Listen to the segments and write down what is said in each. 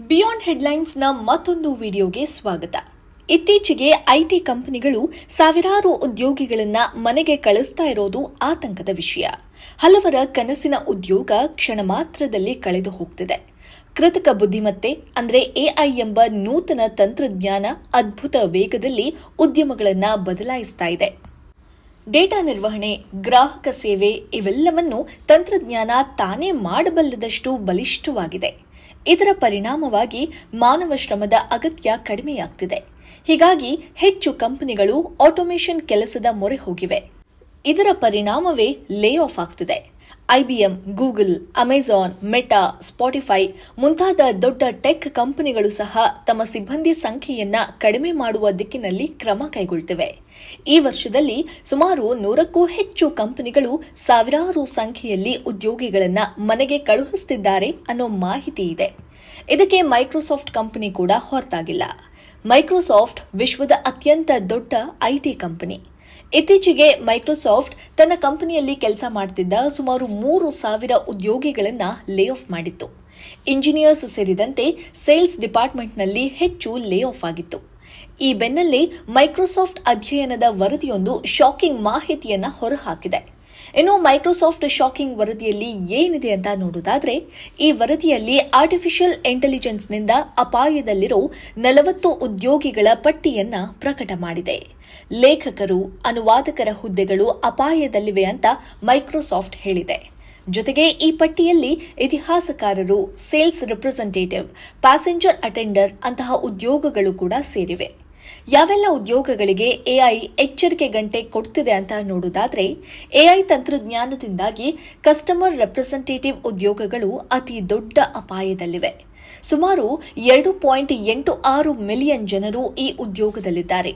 Beyond ಹೆಡ್ಲೈನ್ಸ್ನ ಮತ್ತೊಂದು ವಿಡಿಯೋಗೆ ಸ್ವಾಗತ. ಇತ್ತೀಚೆಗೆ ಐಟಿ ಕಂಪನಿಗಳು ಸಾವಿರಾರು ಉದ್ಯೋಗಿಗಳನ್ನ ಮನೆಗೆ ಕಳಿಸ್ತಾ ಇರೋದು ಆತಂಕದ ವಿಷಯ. ಹಲವರ ಕನಸಿನ ಉದ್ಯೋಗ ಕ್ಷಣ ಮಾತ್ರದಲ್ಲಿ ಕಳೆದು ಹೋಗ್ತಿದೆ. ಕೃತಕ ಬುದ್ಧಿಮತ್ತೆ, ಅಂದರೆ ಎಐ ಎಂಬ ನೂತನ ತಂತ್ರಜ್ಞಾನ ಅದ್ಭುತ ವೇಗದಲ್ಲಿ ಉದ್ಯಮಗಳನ್ನು ಬದಲಾಯಿಸ್ತಾ ಇದೆ. ಡೇಟಾ ನಿರ್ವಹಣೆ, ಗ್ರಾಹಕ ಸೇವೆ ಇವೆಲ್ಲವನ್ನು ತಂತ್ರಜ್ಞಾನ ತಾನೇ ಮಾಡಬಲ್ಲದಷ್ಟು ಬಲಿಷ್ಠವಾಗಿದೆ. ಇದರ ಪರಿಣಾಮವಾಗಿ ಮಾನವ ಶ್ರಮದ ಅಗತ್ಯ ಕಡಿಮೆಯಾಗ್ತಿದೆ. ಹೀಗಾಗಿ ಹೆಚ್ಚು ಕಂಪನಿಗಳು ಆಟೋಮೇಷನ್ ಕೆಲಸದ ಮೊರೆ ಹೋಗಿವೆ. ಇದರ ಪರಿಣಾಮವೇ ಲೇ ಆಫ್ ಆಗ್ತಿದೆ. IBM, Google, Amazon, Meta, Spotify ಮುಂತಾದ ದೊಡ್ಡ ಟೆಕ್ ಕಂಪನಿಗಳು ಸಹ ತಮ್ಮ ಸಿಬ್ಬಂದಿ ಸಂಖ್ಯೆಯನ್ನ ಕಡಿಮೆ ಮಾಡುವ ದಿಕ್ಕಿನಲ್ಲಿ ಕ್ರಮ ಕೈಗೊಳ್ತಿವೆ. ಈ ವರ್ಷದಲ್ಲಿ ಸುಮಾರು ನೂರಕ್ಕೂ ಹೆಚ್ಚು ಕಂಪನಿಗಳು ಸಾವಿರಾರು ಸಂಖ್ಯೆಯಲ್ಲಿ ಉದ್ಯೋಗಿಗಳನ್ನ ಮನೆಗೆ ಕಳುಹಿಸುತ್ತಿದ್ದಾರೆ ಅನ್ನೋ ಮಾಹಿತಿ ಇದೆ. ಇದಕ್ಕೆ ಮೈಕ್ರೋಸಾಫ್ಟ್ ಕಂಪನಿ ಕೂಡ ಹೊರತಾಗಿಲ್ಲ. ಮೈಕ್ರೋಸಾಫ್ಟ್ ವಿಶ್ವದ ಅತ್ಯಂತ ದೊಡ್ಡ ಐಟಿ ಕಂಪನಿ. ಇತ್ತೀಚೆಗೆ ಮೈಕ್ರೋಸಾಫ್ಟ್ ತನ್ನ ಕಂಪನಿಯಲ್ಲಿ ಕೆಲಸ ಮಾಡ್ತಿದ್ದ ಸುಮಾರು ಮೂರು ಸಾವಿರ ಉದ್ಯೋಗಿಗಳನ್ನು ಲೇ ಆಫ್ ಮಾಡಿತ್ತು. ಇಂಜಿನಿಯರ್ಸ್ ಸೇರಿದಂತೆ ಸೇಲ್ಸ್ ಡಿಪಾರ್ಟ್ಮೆಂಟ್ನಲ್ಲಿ ಹೆಚ್ಚು ಲೇ ಆಫ್ ಆಗಿತ್ತು. ಈ ಬೆನ್ನಲ್ಲೇ ಮೈಕ್ರೋಸಾಫ್ಟ್ ಅಧ್ಯಯನದ ವರದಿಯೊಂದು ಶಾಕಿಂಗ್ ಮಾಹಿತಿಯನ್ನು ಹೊರಹಾಕಿದೆ. ಇನ್ನು ಮೈಕ್ರೋಸಾಫ್ಟ್ ಶಾಕಿಂಗ್ ವರದಿಯಲ್ಲಿ ಏನಿದೆ ಅಂತ ನೋಡೋದಾದ್ರೆ ಈ ವರದಿಯಲ್ಲಿ ಆರ್ಟಿಫಿಷಿಯಲ್ ಇಂಟೆಲಿಜೆನ್ಸ್ನಿಂದ ಅಪಾಯದಲ್ಲಿರೋ ನಲವತ್ತು ಉದ್ಯೋಗಿಗಳ ಪಟ್ಟಿಯನ್ನ ಪ್ರಕಟ ಮಾಡಿದೆ. ಲೇಖಕರು, ಅನುವಾದಕರ ಹುದ್ದೆಗಳು ಅಪಾಯದಲ್ಲಿವೆ ಅಂತ ಮೈಕ್ರೋಸಾಫ್ಟ್ ಹೇಳಿದೆ. ಜೊತೆಗೆ ಈ ಪಟ್ಟಿಯಲ್ಲಿ ಇತಿಹಾಸಕಾರರು, ಸೇಲ್ಸ್ ರೆಪ್ರೆಸೆಂಟೇಟಿವ್, ಪ್ಯಾಸೆಂಜರ್ ಅಟೆಂಡರ್ ಅಂತಹ ಉದ್ಯೋಗಗಳು ಕೂಡ ಸೇರಿವೆ. ಯಾವೆಲ್ಲ ಉದ್ಯೋಗಗಳಿಗೆ ಎಐ ಎಚ್ಚರಿಕೆ ಗಂಟೆ ಕೊಡ್ತಿದೆ ಅಂತ ನೋಡೋದಾದ್ರೆ ಎಐ ತಂತ್ರಜ್ಞಾನದಿಂದಾಗಿ ಕಸ್ಟಮರ್ ರೆಪ್ರೆಸೆಂಟೇಟಿವ್ ಉದ್ಯೋಗಗಳು ಅತಿ ದೊಡ್ಡ ಅಪಾಯದಲ್ಲಿವೆ. ಸುಮಾರು ಎರಡು ಪಾಯಿಂಟ್ ಎಂಟು ಆರು ಮಿಲಿಯನ್ ಜನರು ಈ ಉದ್ಯೋಗದಲ್ಲಿದ್ದಾರೆ.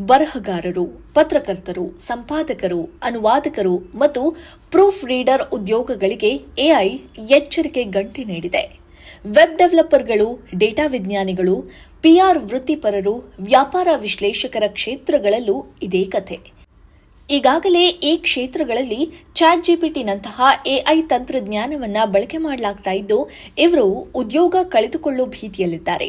ಬರಹಗಾರರು, ಪತ್ರಕರ್ತರು, ಸಂಪಾದಕರು, ಅನುವಾದಕರು ಮತ್ತು ಪ್ರೂಫ್ ರೀಡರ್ ಉದ್ಯೋಗಗಳಿಗೆ ಎಐ ಎಚ್ಚರಿಕೆ ಗಂಟೆ ನೀಡಿದೆ. ವೆಬ್ ಡೆವಲಪರ್ಗಳು, ಡೇಟಾ ವಿಜ್ಞಾನಿಗಳು ಪಿಆರ್ ವೃತ್ತಿಪರರು, ವ್ಯಾಪಾರ ವಿಶ್ಲೇಷಕರ ಕ್ಷೇತ್ರಗಳಲ್ಲೂ ಇದೇ ಕಥೆ. ಈಗಾಗಲೇ ಈ ಕ್ಷೇತ್ರಗಳಲ್ಲಿ ಚಾಟ್ ಜಿಪಿಟಿನಂತಹ ಎಐ ತಂತ್ರಜ್ಞಾನವನ್ನು ಬಳಕೆ ಮಾಡಲಾಗ್ತಾ ಇದ್ದು, ಇವರು ಉದ್ಯೋಗ ಕಳೆದುಕೊಳ್ಳೋ ಭೀತಿಯಲ್ಲಿದ್ದಾರೆ.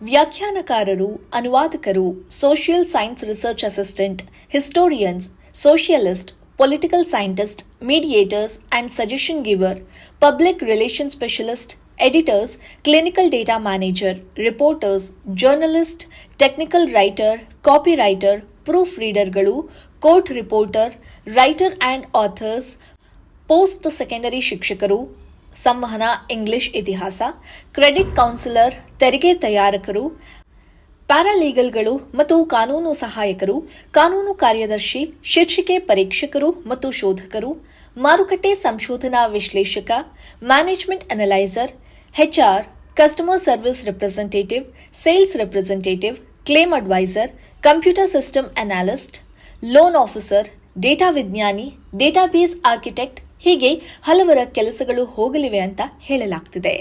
ವ್ಯಾಖ್ಯಾನಕಾರರು, ಅನುವಾದಕರು social science research assistant historians socialist political scientist mediators and suggestion giver public relation specialist editors clinical data manager, reporters, journalist, technical writer, copywriter, writer proof ರೀಡರ್ಗಳು court reporter writer and authors post secondary ಶಿಕ್ಷಕರು ಸಂವಹನ English ಇತಿಹಾಸ credit counsellor ತೆರಿಗೆ ತಯಾರಕರು ಪ್ಯಾರಾಲೀಗಲ್ಗಳು ಮತ್ತು ಕಾನೂನು ಸಹಾಯಕರು ಕಾನೂನು ಕಾರ್ಯದರ್ಶಿ ಶೀರ್ಷಿಕೆ ಪರೀಕ್ಷಕರು ಮತ್ತು ಶೋಧಕರು ಮಾರುಕಟ್ಟೆ ಸಂಶೋಧನಾ ವಿಶ್ಲೇಷಕ management analyser HR customer service representative sales representative claim adviser computer system analyst loan officer data ವಿಜ್ಞಾನಿ ಡೇಟಾಬೇಸ್ ಆರ್ಕಿಟೆಕ್ಟ್ ಹೀಗೆ ಹಲವರ ಕೆಲಸಗಳು ಹೋಗಲಿವೆ ಅಂತ ಹೇಳಲಾಗ್ತಿದೆ.